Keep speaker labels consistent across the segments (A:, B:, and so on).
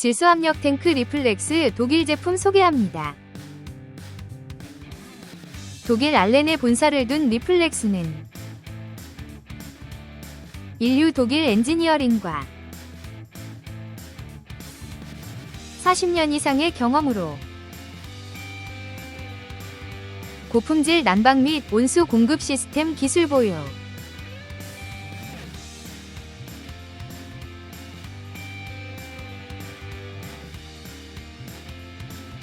A: 질소압력 탱크 리플렉스 독일 제품 소개합니다. 독일 알렌에 본사를 둔 리플렉스는 인류 독일 엔지니어링과 40년 이상의 경험으로 고품질 난방 및 온수 공급 시스템 기술 보유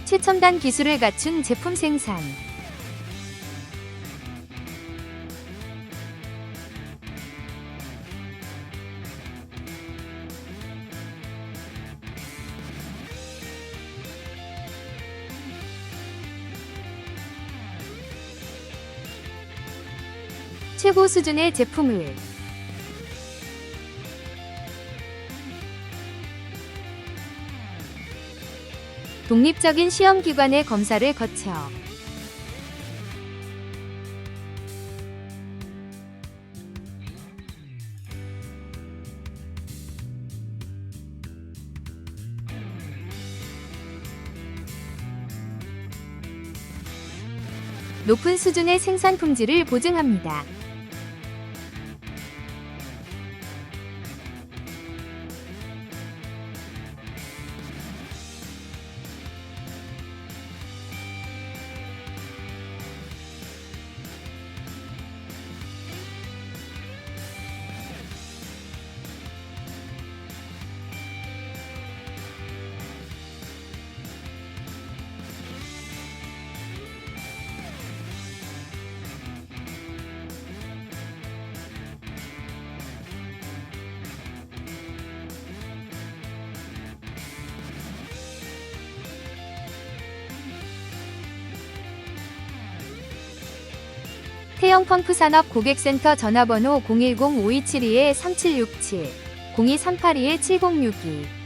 A: 최첨단 기술을 갖춘 제품 생산. 최고 수준의 제품을 독립적인 시험기관의 검사를 거쳐 높은 수준의 생산 품질을 보증합니다. 태영 펌프 산업 고객센터 전화번호 010-5272-3767, 02-382-7062